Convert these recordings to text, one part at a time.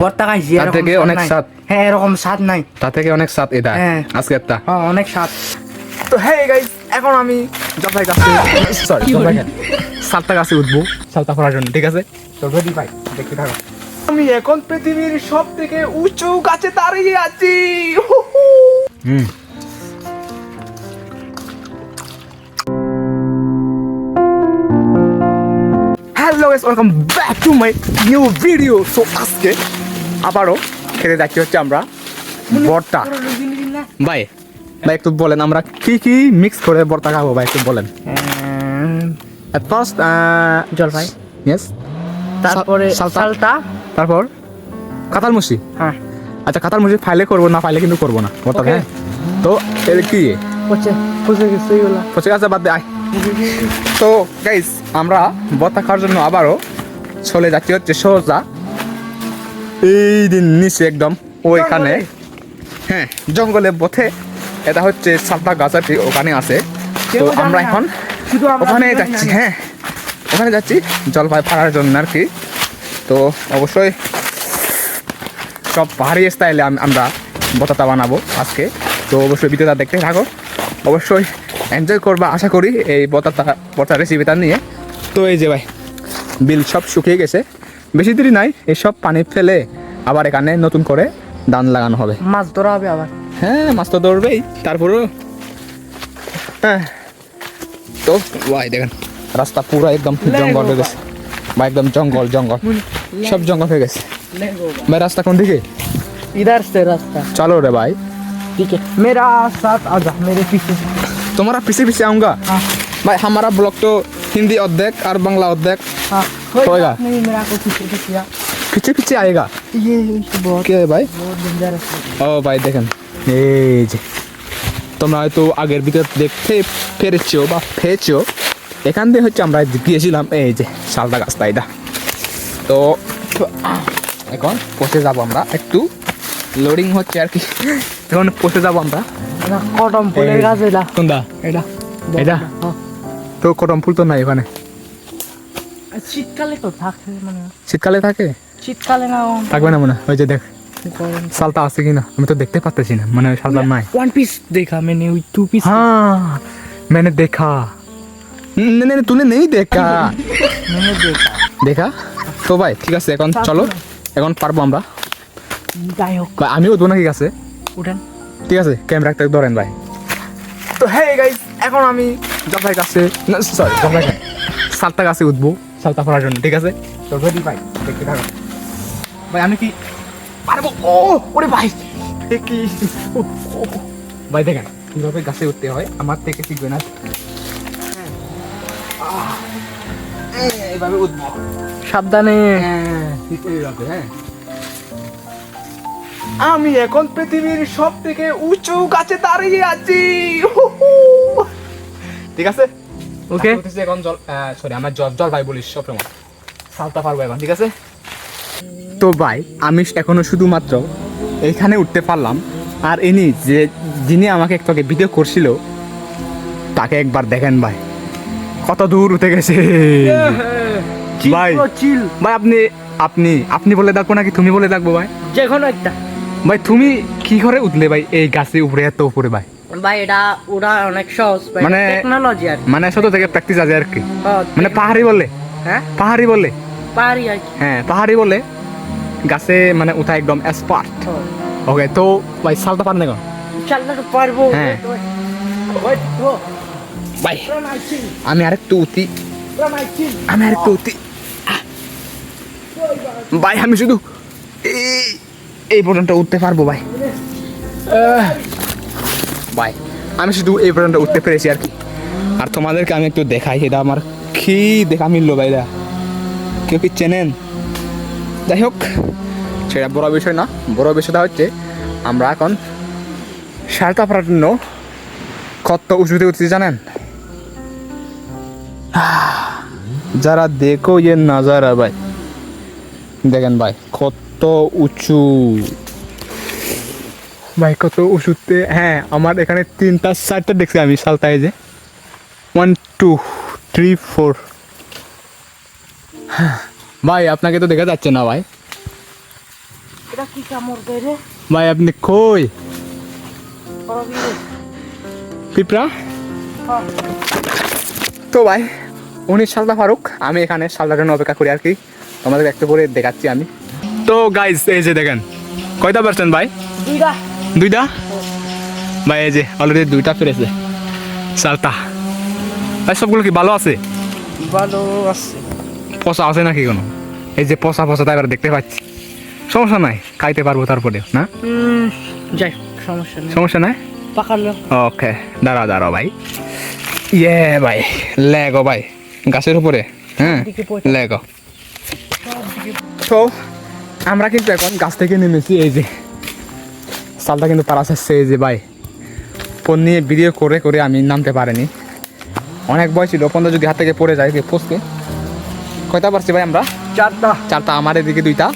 ভর্তা খাইছি তার থেকে অনেক স্বাদ। হ্যাঁ এরকম স্বাদ নাই। তার থেকে অনেক স্বাদ এটা হ্যাঁ। আজকে একটা। হ্যাঁ অনেক স্বাদ তো হ্যাঁ গাইস এখন আমি জলপাই গাছে সরি জলপাই সালতা গাছে উঠবো সালতা করার জন্য ঠিক আছে? তো রেডি ভাই দেখতে থাকো। আমি এখন পৃথিবীর সব থেকে উঁচু গাছে দাঁড়িয়ে আছি। হুম। Hello guys welcome back to my new video so আজকে আবারও খেতে যাচ্ছি হচ্ছে আমরা বর্তা। ভাই। ভাই একটু বলেন আমরা কি কি মিক্স করে বর্তা খাব? ভাই একটু বলেন। At first, uh, জলপাই yes. তারপরে সালতা। তারপর কাতাল মুসি হ্যাঁ। আচ্ছা কাতাল মুসি ফাইলে করব না ফাইলে কিন্তু করব না। বর্তা হ্যাঁ? তো এর কি? পচে গেছে বাদ দে আয়। তো গাইস আমরা বর্তা খাওয়ার জন্য আবারও চলে যাচ্ছি হচ্ছে সোজা। এই দিন নিচে একদম ওইখানে হ্যাঁ জঙ্গলে পথে। এটা হচ্ছে সালতা গাছ আর কি ওখানে আছে। তো আমরা এখন ওখানে যাচ্ছি হ্যাঁ। ওখানে যাচ্ছি জলপাই ফাড়ার জন্য আর কি। তো অবশ্যই সব পাহাড়ি স্টাইলে আমরা বতাতা বানাবো আজকে। তো অবশ্যই ভিডিওটা দেখতে থাকো। অবশ্যই এনজয় করবা আশা করি এই বতাতা বতা রেসিপিটা নিয়ে। তো এই যে ভাই বিল সব শুকিয়ে গেছে। বেশি দেরি নাই এসব পানি ফেলে আবার এখানে নতুন করে দান লাগানো হবে। মাছ ধরা হবে আবার। হ্যাঁ মাছ তো ধরবেই তারপরেও হ্যাঁ। তো ভাই দেখেন রাস্তা পুরো একদম জঙ্গল হয়ে গেছে। বা একদম জঙ্গল জঙ্গল। সব জঙ্গল হয়ে গেছে। ভাই। রাস্তা কোন দিকে? ইধার সে রাস্তা। চলো রে ভাই। ঠিক মেরা সাথ আজা মেরে পিছে। তোমারা পিছে পিছে আউঙ্গা। হ্যাঁ। ভাই হামারা ব্লগ তো হিন্দি অর্ধেক আর বাংলা অর্ধেক। হ্যাঁ। होएगा। बात नहीं मेरा को पीछे पीछे आ। পিছে পিছে आएगा ये ये बहुत কে ভাই बहुत डेंजरस ও ভাই দেখেন এই যে তোমরা হয়তো আগের ভিতর দেখতে পেরেছো বা পেয়েছো এখান দিয়ে হচ্ছে আমরা গিয়েছিলাম এই যে শালদা গাছটা এটা তো এখন পচে যাব আমরা একটু লোডিং হচ্ছে আর কি এখন পচে যাব আমরা এটা কটম ফুলের এই- গাছ এটা কোনটা এটা এটা? হ্যাঁ। তো কদম ফুল তো নাই ওখানে আর শীতকালে তো থাকে মানে শীতকালে থাকে শীতকালে না থাকবে না মনে হয়। ওই যে দেখ শালটা আছে কিনা আমি তো দেখতে পাচ্ছি না মানে শালটা নাই वन पीस देखा मैंने वही टू पीस हाँ मैंने देखा नहीं नहीं तूने नहीं देखा मैंने देखा দেখা তো ভাই ঠিক আছে এখন চলো এখন পারবো আমরা যাই হোক ভাই আমিও উঠবো নাকি গাছে উঠেন ঠিক আছে ক্যামেরা একটা ধরেন ভাই তো হ্যাঁ গাইস এখন আমি জলপাই গাছে সরি জলপাই গাছ সালতা গাছে উঠবো সালতা করার জন্য ঠিক আছে? তো রেডি ভাই দেখতে থাকো। ভাই আমি কি পারব? ও ওরে ভাই কি। ভাই দেখেন কীভাবে গাছে উঠতে হয় আমার থেকে শিখবে না। এইভাবে উঠবো। সাবধানে। হ্যাঁ হ্যাঁ আমি এখন পৃথিবীর সব থেকে উঁচু গাছে দাঁড়িয়ে আছি। ঠিক আছে? ওকে এখন জল সরি আমার জল জল ভাই বলিস সব সময় সালতা পারব এখন ঠিক আছে? তো ভাই আমি এখনও শুধুমাত্র এইখানে উঠতে পারলাম আর ইনি যে যিনি আমাকে একটু আগে ভিডিও করছিল তাকে একবার দেখেন ভাই। কত দূর উঠে গেছে। ভাই চিল ভাই আপনি আপনি আপনি বলে ডাকবো নাকি তুমি বলে ডাকবো ভাই? যে কোনো একটা। ভাই তুমি কি করে উঠলে ভাই এই গাছে উপরে এত উপরে ভাই? ভাই এটা ওরা অনেক সহজ মানে- টেকনোলজি আর মানে ছোট থেকে প্র্যাকটিস আছে আর কি। মানে পাহাড়ি বলে। হ্যাঁ? পাহাড়ি বলে। পারি আর কি। হ্যাঁ পাহাড়ি বলে। গাছে মানে উঠা একদম এক্সপার্ট ওকে তো ভাই সালটা পারেন এখন চালনা পারব। হ্যাঁ। ভাই আমি আরেকটু প্রাণাই আমি আরেকটু আহ। ভাই আমি শুধু এই এই পর্যন্ত উঠতে পারব ভাই। ভাই আমি শুধু এই পর্যন্ত উঠতে পেরেছি আর কি। আর তোমাদেরকে আমি একটু দেখাই, এটা আমার কি দেখা মিললো ভাইরা কেউ কি চেনেন? যাই হোক, সেটা বড় বিষয় না, বড় বিষয়টা হচ্ছে আমরা এখন সারটা পারার জন্য কত উঁচুতে উঠছি জানেন? যারা দেখো ইয়ে নাজারা ভাই। দেখেন ভাই, কত উঁচু। ভাই কত উঁচুতে হ্যাঁ আমার এখানে তিনটা চারটা দেখছি আমি সালতায় যে। ওয়ান টু থ্রি ফোর ভাই আপনাকে তো দেখা যাচ্ছে না ভাই। ভাই আপনি কই? পিঁপড়া? হ্যাঁ। তো ভাই উনি সালদা ফারুক আমি এখানে সালদার জন্য অপেক্ষা করি আর কি। তোমাদের একটু করে দেখাচ্ছি আমি। তো গাইজ এই যে দেখেন কয়টা পার্সেন্ট ভাই? দুইটা। দুইটা? ভাই এই যে অলরেডি দুইটা ফিরেছে। সালতা ভাই সবগুলো কি ভালো আছে? ভালো আছে। পচা আছে নাকি কোনো? এই যে পচা পচা তাই দেখতে পাচ্ছি। সমস্যা নাই খাইতে পারব তারপরে না? যাই সমস্যা নেই। সমস্যা নাই? পাকালো ওকে দাঁড়াও দাঁড়াও ভাই। ইয়ে ভাই লেগো ভাই গাছের উপরে হ্যাঁ। লেগো। তো আমরা কিন্তু এখন গাছ থেকে নেমেছি এই যে। সালটা কিন্তু আসছে এই যে ভাই ফোন নিয়ে ভিডিও করে করে আমি নামতে পারিনি। অনেক বয় ছিল পনেরো যদি হাত থেকে পড়ে যায় পোস্টে কয়টা পারছি ভাই আমরা? চারটা। চারটা আমার এদিকে দুইটা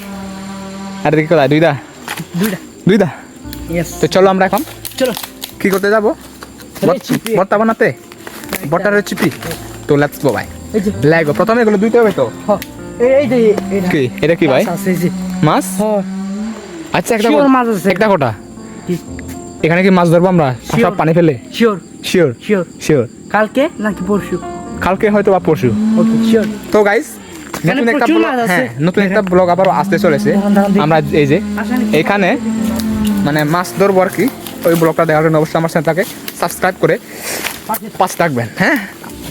আর এদিকে কোথায়? দুইটা? দুইটা। দুইটা? তো চলো আমরা এখন। চলো। কি করতে যাব। বর্তা বানাতে? বর্তার রেসিপি তো লেটস গো ভাই। লাগো প্রথমে এগুলো দুইতে হবে তো? এই এটা কি? এটা কি ভাই? মাছ আচ্ছা একটা মাছ আছে। একটা কোটা? এখানে কি মাছ ধরবো আমরা? সব পানি ফেলে? শিওর শিওর শিওর শিওর কালকে নাকি পরশু? কালকে হয়তো বা পরশু। ওকে শিওর তো গাইস নতুন একটা ব্লগ হ্যাঁ নতুন একটা ব্লগ আবার আসতে চলেছে। আমরা এই যে এখানে মানে মাছ ধরবো আর কি। ওই ব্লগটা দেখার জন্য অবশ্যই আমার চ্যানেলটাকে সাবস্ক্রাইব করে পাঁচ রাখবেন হ্যাঁ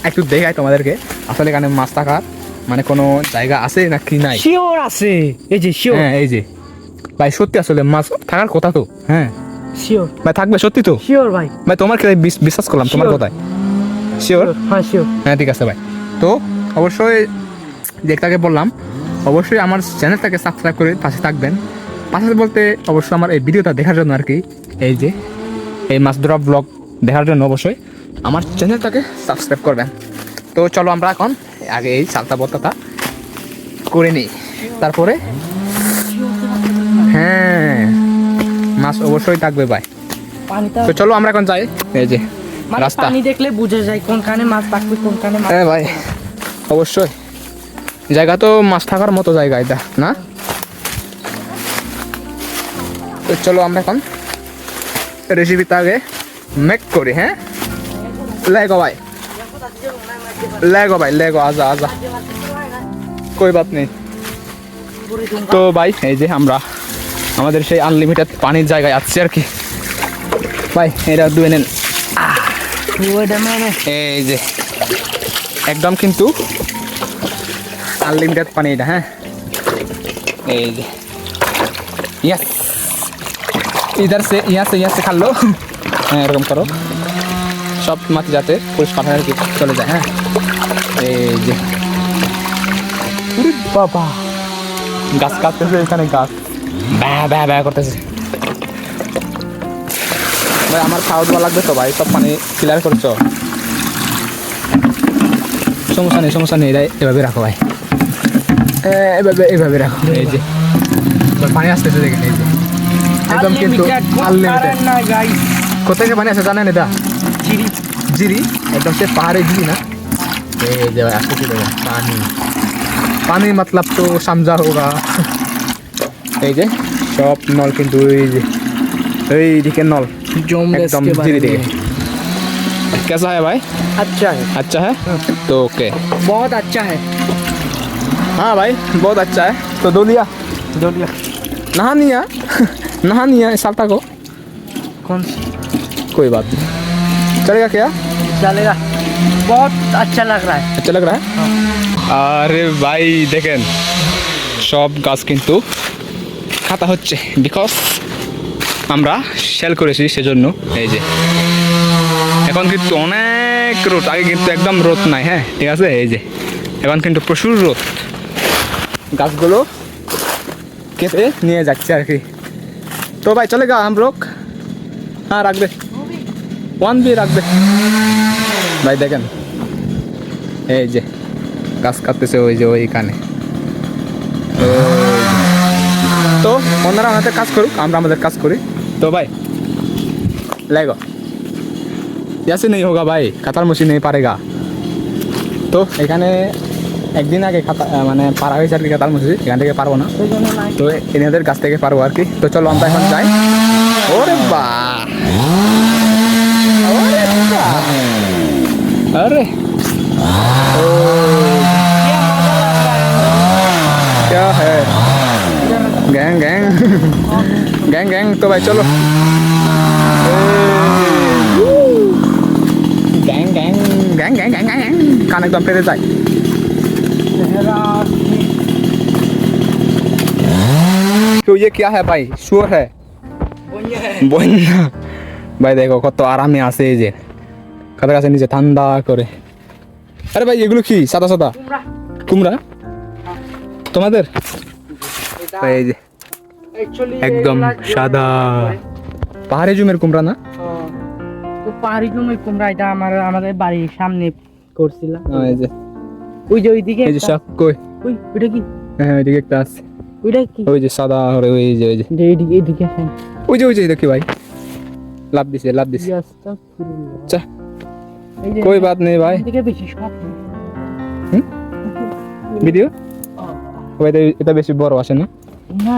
একটু দেখাই তোমাদেরকে। আসলে এখানে মাছ থাকার মানে কোনো জায়গা আছে না কি নাই? শিওর আছে। এই যে শিওর হ্যাঁ এই যে। ভাই সত্যি আসলে মাছ থাকার কথা তো। হ্যাঁ। শিওর ভাই থাকবে সত্যি তো? শিওর ভাই। ভাই তোমার কি বিশ্বাস করলাম তোমার. কথায়। শিওর হ্যাঁ শিওর হ্যাঁ ঠিক আছে ভাই। তো অবশ্যই যেটাকে বললাম অবশ্যই আমার চ্যানেলটাকে সাবস্ক্রাইব করে পাশে থাকবেন। পাশে বলতে অবশ্যই আমার এই ভিডিওটা দেখার জন্য আর কি এই যে এই মাছ ধরা ব্লগ দেখার জন্য অবশ্যই আমার চ্যানেলটাকে সাবস্ক্রাইব করবেন। তো চলো আমরা এখন আগে এই সালতা বত্তাটা করে নিই। তারপরে হ্যাঁ। মাছ অবশ্যই থাকবে ভাই। তো চলো আমরা এখন যাই। এই যে মানে রাস্তা। পানি দেখলে বোঝা যায় কোনখানে মাছ থাকবে কোনখানে মাছ হ্যাঁ ভাই অবশ্যই। জায়গা তো মাছ থাকার মতো জায়গা এটা না? তো চলো আমরা এখন রেসিপিটা আগে মেক করি হ্যাঁ? লেগো ভাই। লেগো ভাই লেগো আজা আজা। কই বাত নেই তো ভাই এই যে আমরা আমাদের সেই আনলিমিটেড পানির জায়গায় আসছি আর কি। ভাই এটা দুয়ে নেন। মানে? এই যে একদম কিন্তু আনলিমিটেড পানি এটা হ্যাঁ? এই যে ইয়াস ইধার সে ইয়া সে ইয়া সে খালো। হ্যাঁ এরকম করো। সব মাছ যাতে পরিষ্কার হয়ে আর কি চলে যায় হ্যাঁ? এই যে। বাবা। গাছ কাটতেছে এখানে গাছ। ব্যা ব্যা ব্যা করতেছে। ভাই আমার খাওয়া দাওয়া লাগবে তো ভাই সব পানি ক্লিয়ার করছ? সমস্যা নেই সমস্যা নেই এটাই এভাবে রাখো ভাই। এভাবে এভাবে রাখো। এই যে পানি আসতেছে দেখেন এই যে। একদম কিন্তু আনলিমিটেড গাইস কোথেকে পানি আসে জানেন এটা? চিরি জিরি? একদম সে পাহাড়ে জিরি না? এই যে ভাই আসতেছে দেখেন পানি। পানি মতলব তো সমঝা হোগা। এই যে সব নল কিন্তু এই যে এই দিকে নল জমদেশ एकदम के बारे धीरे धीरे में कैसा है भाई अच्छा है अच्छा है तो ओके बहुत अच्छा है हाँ भाई बहुत अच्छा है तो दो लिया दो लिया नहा नहीं है नहा नहीं है साल्टा को कौन सा कोई बात नहीं चलेगा क्या चलेगा बहुत अच्छा लग रहा है अच्छा लग रहा है আরে ভাই দেখেন সব গাছ কিন্তু খাতা হচ্ছে বিকজ আমরা সেল করেছি সেজন্য। এই যে। এখন কিন্তু অনেক রোদ, আগে কিন্তু একদম রোদ নাই হ্যাঁ? ঠিক আছে? এই যে। এখন কিন্তু প্রচুর রোদ। গাছগুলো কেটে নিয়ে যাচ্ছে আর কি। তো ভাই, চলে গা আমরোক হ্যাঁ রাখবে। ওয়ান বি রাখবে। ভাই, দেখেন। এই যে, গাছ কাটতেছে ওই যে, ওইখানে। তো তো ওনারা আমাদের কাজ করুক আমরা আমাদের কাজ করি। তো ভাই। লাগো। ইয়াসে নেই হোগা ভাই কাতার মুসি নেই পারেগা। তো এখানে একদিন আগে খাতা মানে পারা হয়েছে আর কি কাতার মুসি এখান থেকে পারব না। তো এনেদের কাছ থেকে পারব আর কি। তো চলো আমরা এখন যাই। ওরে বা। আরে। गैंग गैंग तो भाई चलो gang gang gang gang gang gang कान एकदम पेरे जाए तो ये क्या है भाई শুয়োর है বন্যা ভাই দেখো কত আরামে আছে এই যে কাদের কাছে নিচে ঠান্ডা করে আরে ভাই এগুলো কি সাদা সাদা তোমরা কুমড়া তোমাদের ভাই, এই যে অ্যাকচুয়ালি একদম সাদা পাহাড়ি জুমের কুমড়া না তো পাহাড়ি জমি কুমড়া এটা আমার আমাদের বাড়ির সামনে করছিলাম হ্যাঁ, এই যে ওই যে ওইদিকে এই যে একটা- সব কই ওই ওইটা কি হ্যাঁ ওইদিকে একটা আছে ওইটা কি ওই যে সাদা করে ওই যে ওই যে যে এইদিকে এইদিকে হ্যাঁ ওই যে ওই যে দেখি ভাই লাভ দিছে লাভ দিছে আস্তাগফিরুল্লাহ। চা এই যে कोई बात नहीं भाई এইদিকে বেশি সব ভিডিও ওই এটা এটা বেশি বড় আসে না না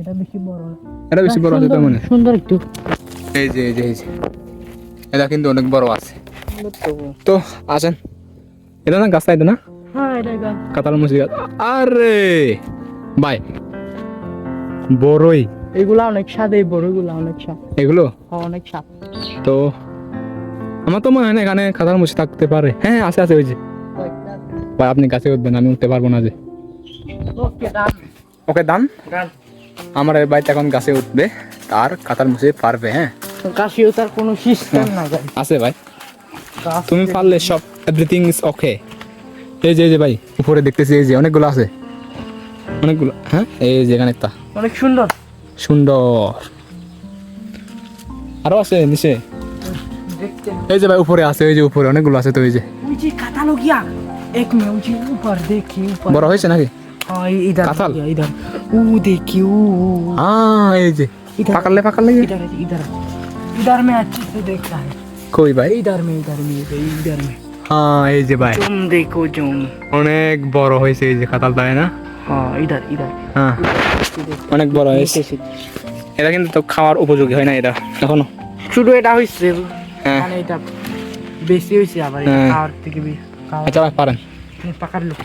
এটা বেশি বড়। এটা বেশি বড় আছে তো মনে? সুন্দর একটু। এই যে এই যে এই যে। এটা কিন্তু অনেক বড় আছে। তো। তো আসেন। এটা না গাছটা এটা না? হ্যাঁ কাতাল মুসি গাছ। আরে! ভাই বড়ই। এগুলা অনেক স্বাদ এই বড়গুলা অনেক স্বাদ। এগুলো? হ্যাঁ, অনেক স্বাদ। তো আমার তো মনে হয় না এখানে কাতাল মুসি থাকতে পারে। হ্যাঁ আছে আছে ওই যে। ভাই আপনি গাছে উঠবেন আমি উঠতে পারব না যে। ওকে ডান ওকে দান ডান আমার বাড়িতে এখন গাছে উঠবে আর কাতার মুসি পারবে হ্যাঁ? কাশিও তার কোনো সিস্টেম না গাই আছে ভাই। তুমি পারলে সব এভরিথিং ইজ ওকে এই যে এই যে ভাই উপরে দেখতেছি এই যে অনেকগুলো আছে। অনেকগুলো হ্যাঁ? এই যে এখানে একটা। অনেক সুন্দর। সুন্দর। আরও আছে নিচে। এই যে ভাই উপরে আছে ওই যে উপরে অনেকগুলো আছে তো যে। ওই যে কাতালুকিয়া এক মে ওই যে উপর দেখি উপর বড় হয়েছে নাকি? हाँ इधर कातल? देखिए, इधर वो देखिए वो वो, হ্যাঁ এই যে इधर পাকালে পাকালে इधर इधर इधर में अच्छे से देखता है কই ভাই इधर में इधर में इधर में হ্যাঁ এই যে ভাই तुम देखो तुम অনেক বড় হয়েছে এই যে কাতাল তাই না हाँ इधर इधर হ্যাঁ অনেক বড় হয়েছে नीचे से এটা কিন্তু তো খাওয়ার উপযোগী হয় না এটা এখনো শুধু এটা হইছে হ্যাঁ মানে এটা বেশি হইছে আবার এটা হ্যাঁ। খাওয়ার থেকে বেশি খাওয়া আচ্ছা ভাই পারেন পাকারলো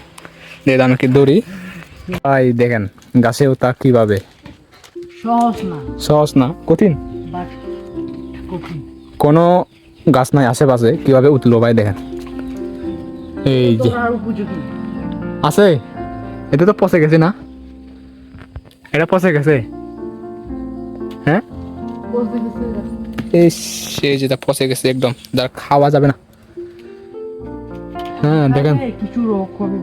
দিয়ে দাম কি দড়ি ভাই দেখেন গাছে ওটা কীভাবে? সহজ না। সহজ না কঠিন? কোনো গাছ নাই আশেপাশে কীভাবে উঠল ভাই দেখেন। এই যে। আছে? এটা তো পচে গেছে না? এটা পচে গেছে? হ্যাঁ? এই সেই যেটা পচে গেছে একদম যার খাওয়া যাবে না। হ্যাঁ দেখেন। কিছু রোগ হবে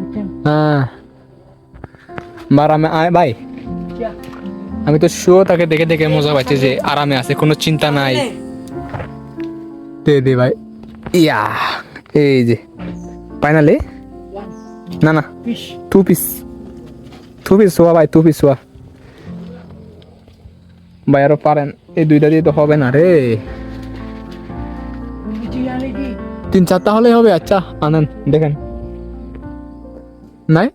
হ্যাঁ। আয় ভাই আমি তো শো তাকে দেখে দেখে মজা পাচ্ছি যে আরামে আছে কোনো চিন্তা নাই। দে দে ভাই। ইয়া এই যে ফাইনালি না না টু পিস টু পিস হওয়া ভাই টু পিস হওয়া ভাই আরও পারেন এই দুইটা দিয়ে তো হবে না রে। তিন চারটা হলে হবে আচ্ছা আনেন দেখেন। নাই?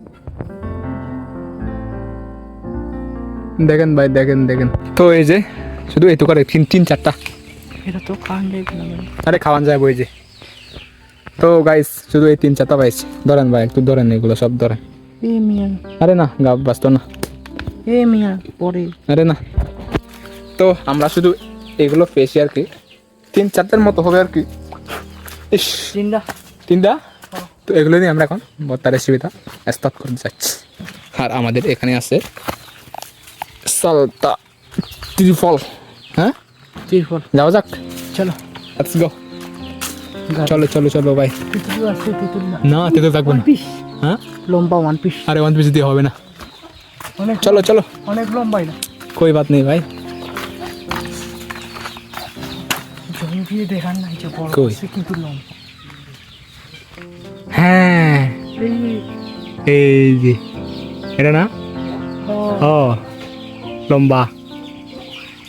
দেখেন ভাই দেখেন দেখেন। তো এই যে শুধু এইটু করে তিন তিন চারটা। এটা তো খাওয়া যাবে না আরে খাওয়ান যায় বই যে। তো গাইস শুধু এই তিন চারটা পাইছি ধরেন ভাই একটু ধরেন এগুলো সব ধরেন। এ মিয়া। আরে না গা বাঁচত না। এ মিয়া পরে। আরে না। তো আমরা শুধু এগুলো পেয়েছি আর কি। তিন চারটার মতো হবে আর কি। ইস। চিন্তা তিনটা? তো এগুলো নিয়ে আমরা এখন বর্তা রেসিপিটা স্টার্ট করতে যাচ্ছি। আর আমাদের এখানে আছে সালতা ত্রিফল হ্যাঁ চিরফল যাওয়া যাক চলো লেটস গো চলো চলো চলো ভাই তিতুল আছে তিতুল না না তেতো থাকবো ওয়ান না পিস হ্যাঁ লম্বা ওয়ান পিস আরে ওয়ান পিস দিয়ে হবে না অনেক চলো চলো অনেক লম্বা এটা कोई बात नहीं भाई জমি দিয়ে দেখার নাই যে বড় কই? আছে কিন্তু লম্বা হ্যাঁ এই এই যে এটা না ও, ও লম্বা।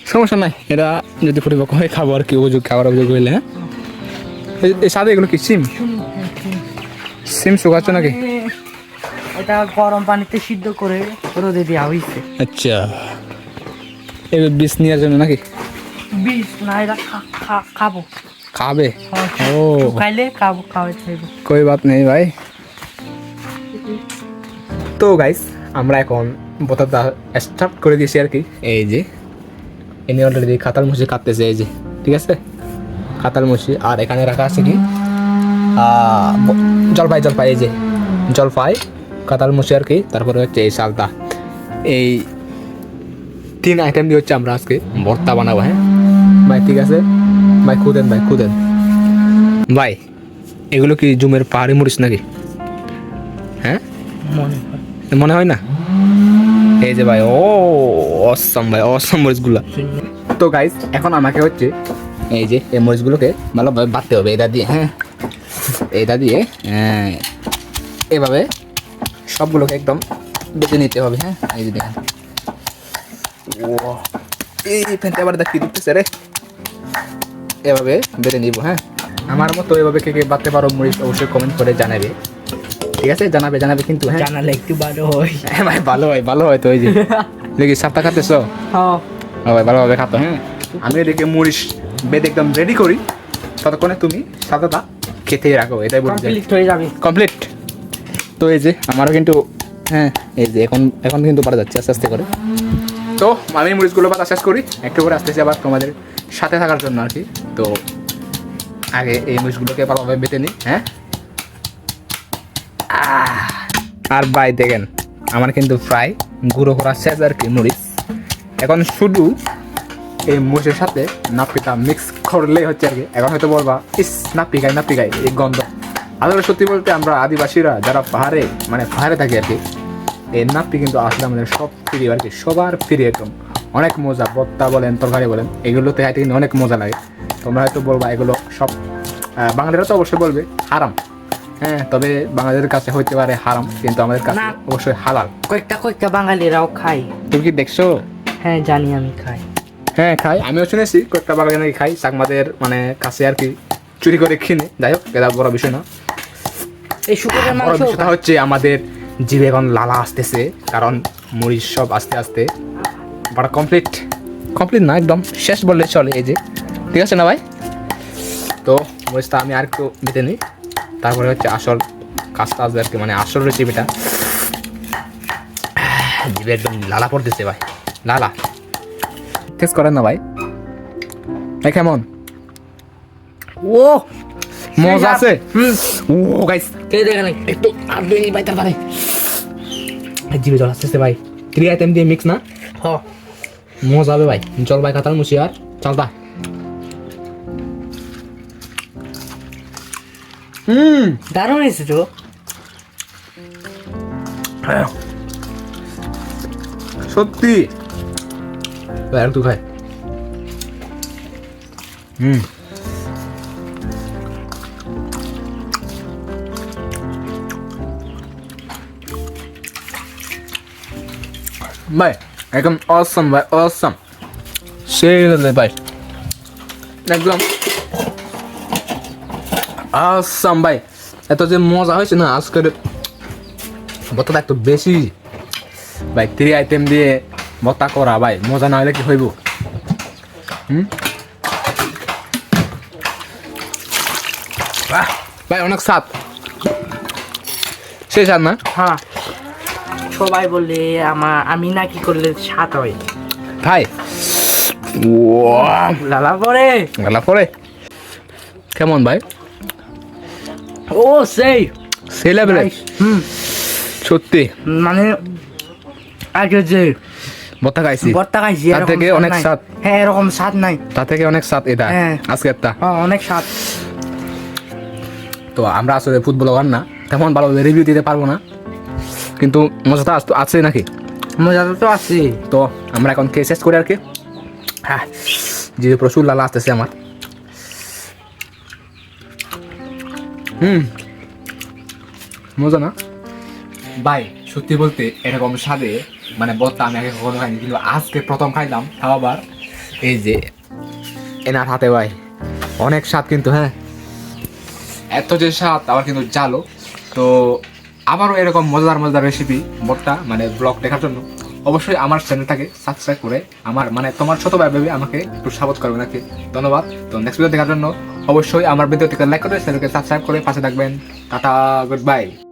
সমস্যা নাই এটা যদি পরিপক্ক হয় খাব আর কি উপযোগ খাবার উপযোগ হইলে হ্যাঁ? এই- সাদে এগুলো কি সিম? হ্যাঁ। সিম শুকাচ্ছ নাকি? এটা গরম পানিতে সিদ্ধ করে রোদে দেওয়া হয়েছে আচ্ছা। এবার বিষ নেওয়ার জন্য নাকি? বিষ না এটা খাব। খাবে? ও। খাইলে খাব খাওয়াই খাইবো। কই বাত নেই ভাই? তো গাইস আমরা এখন বোতলটা স্টার্ট করে দিয়েছি আর কি। এই যে এনে অলরেডি খাতার মুছি কাটতেছে এই যে ঠিক আছে? খাতার মুছি আর এখানে রাখা আছে কি? জলপাই জলপাই এই যে জলপাই কাতার মুছি আর কি তারপরে হচ্ছে এই সালটা এই তিন আইটেম দিয়ে হচ্ছে আমরা আজকে ভর্তা বানাবো হ্যাঁ? ভাই ঠিক আছে? ভাই খুদেন ভাই খুদেন। ভাই এগুলো কি জুমের পাহাড়ি মরিচ নাকি? হ্যাঁ। মনে হয় না? এই যে ভাই ও অসম ভাই অসম মরিচগুলো। তো গাইস এখন আমাকে হচ্ছে এই যে এই মরিচগুলোকে ভালোভাবে বাটতে হবে এটা দিয়ে। হ্যাঁ। এটা দিয়ে হ্যাঁ, এভাবে সবগুলোকে একদম বেটে নিতে হবে হ্যাঁ। এই যে দেখেন। ও এই ফ্যানটা আবার দেখি দিতেছে রে। এভাবে বেটে নিব হ্যাঁ। আমার মতো এভাবে কে কে বাটতে পারো মরিচ অবশ্যই কমেন্ট করে জানাবে। ঠিক আছে? জানাবে জানাবে কিন্তু হ্যাঁ? জানালে একটু ভালো হয়। হ্যাঁ ভাই ভালো হয় ভালো হয় তো এই যে। দেখি সাপটা খাতেছ হ্যাঁ। ভাই ভালোভাবে খাতো হ্যাঁ। আমি এদিকে মরিচ বেদ একদম রেডি করি। ততক্ষণে তুমি সাদাটা খেতেই রাখো এটাই বলতে কমপ্লিট হয়ে যাবে। কমপ্লিট তো এই যে আমারও কিন্তু হ্যাঁ এই যে এখন এখন কিন্তু পারা যাচ্ছে আস্তে আস্তে করে। তো আমি মরিচগুলো বাতা শেষ করি। একটু করে আসতেছি আবার তোমাদের সাথে থাকার জন্য আর কি। তো আগে এই মরিচগুলোকে ভালোভাবে বেটে নিই হ্যাঁ? আর বাই দেখেন, আমার কিন্তু প্রায় গুঁড়ো করা শেষ আর কি মরিচ এখন শুধু এই মরিচের সাথে নাপিটা মিক্স করলেই হচ্ছে আর কি। এখন হয়তো বলবা, ইস নাপি গাই নাপি গাই এই গন্ধ। আসলে সত্যি বলতে আমরা আদিবাসীরা যারা পাহাড়ে মানে পাহাড়ে থাকি আর কি, এই নাপি কিন্তু আসলে আমাদের সব প্রিয় আর কি, সবার প্রিয় একদম। অনেক মজা, বত্তা বলেন, তরকারি বলেন, এগুলোতে হাইতে কিন্তু অনেক মজা লাগে। তোমরা হয়তো বলবা এগুলো সব বাঙালিরা তো অবশ্যই বলবে, হারাম। হ্যাঁ তবে বাঙালিদের কাছে হইতে পারে হারাম কিন্তু আমাদের কাছে না। অবশ্যই হালাল। কয়েকটা কয়েকটা বাঙালিরাও খাই তুমি কি দেখছ? হ্যাঁ জানি আমি খাই। হ্যাঁ খাই। আমিও শুনেছি কয়েকটা বাগানে নাকি খাই চাকমাদের মানে কাছে আর কি চুরি করে কিনে। যাই হোক এটা বড় বিষয় না। এই শুকুরের বড় মাংস বিষয়টা হচ্ছে আমাদের জিভে এখন লালা আসতেছে কারণ মরিচ সব আস্তে আস্তে বড় কমপ্লিট কমপ্লিট না একদম শেষ বললে চলে এই যে। ঠিক আছে না ভাই? তো মরিচটা আমি আর একটু বেটে নিই। তারপরে হচ্ছে আসল কাজটা আসবে আর কি মানে আসল রেসিপিটা জিভে একদম লালা পড়তেছে ভাই লালা। টেস্ট করেন না ভাই। এই কেমন? ও মজা আছে? হুম। ও গাইস কে দেখে নাকি একটু আর দুই ভাই তারপরে জিভে জল আসতেছে ভাই। থ্রি আইটেম দিয়ে মিক্স না? হ। মজা হবে ভাই। জল ভাই কাতার মুছি আর। চালতা হুম। দারুণ হয়েছে তো। সত্যি। ভাই আর তুই খাই হুম। ভাই একদম অসম ভাই অসম সেই ভাই। একদম। অসম ভাই এত যে মজা হয়েছে না আজকের ভর্তাটা একটু বেশি। ভাই থ্রি আইটেম দিয়ে ভর্তা করা ভাই। মজা না হলে কি হইব? হুম? ভাই অনেক স্বাদ। সেই স্বাদ না? হ্যাঁ। সবাই বলে আমার আমি নাকি করলে স্বাদ হয়? ভাই। ওয়া লালা পরে। গলা পরে। কেমন ভাই? ও সেই। সেই হুম। সত্যি? মানে আগে যে খাইছি। খাইছি তার থেকে অনেক। স্বাদ। হ্যাঁ এরকম স্বাদ নাই। তার থেকে অনেক স্বাদ এটা হ্যাঁ। আজকে একটা হ্যাঁ অনেক স্বাদ। তো আমরা আসলে ফুটবল গান না তেমন ভালো রিভিউ দিতে পারব না। কিন্তু মজাটা আস- আছে নাকি? মজা তো আছে তো আমরা এখন খেয়ে শেষ করি আর কি। হ্যাঁ যে প্রচুর লালা আসতেছে আমার। হুম। মজা না? ভাই, সত্যি বলতে এরকম স্বাদে মানে বত্তা আমি আগে কখনো খাইনি, কিন্তু আজকে প্রথম খাইলাম, তাও আবার। এই যে, এনার হাতে ভাই, অনেক স্বাদ কিন্তু হ্যাঁ? এত যে স্বাদ, আবার কিন্তু জালো তো আবারও এরকম মজাদার মজাদার রেসিপি ভর্তা মানে ব্লগ দেখার জন্য। অবশ্যই আমার চ্যানেলটাকে সাবস্ক্রাইব করে আমার মানে তোমার ছোট ভাই ভেবে আমাকে একটু সাপোর্ট করবে নাকি? ধন্যবাদ। তো নেক্সট ভিডিও দেখার জন্য অবশ্যই আমার ভিডিও থেকে লাইক করে চ্যানেলকে সাবস্ক্রাইব করে পাশে থাকবেন। Tata good bye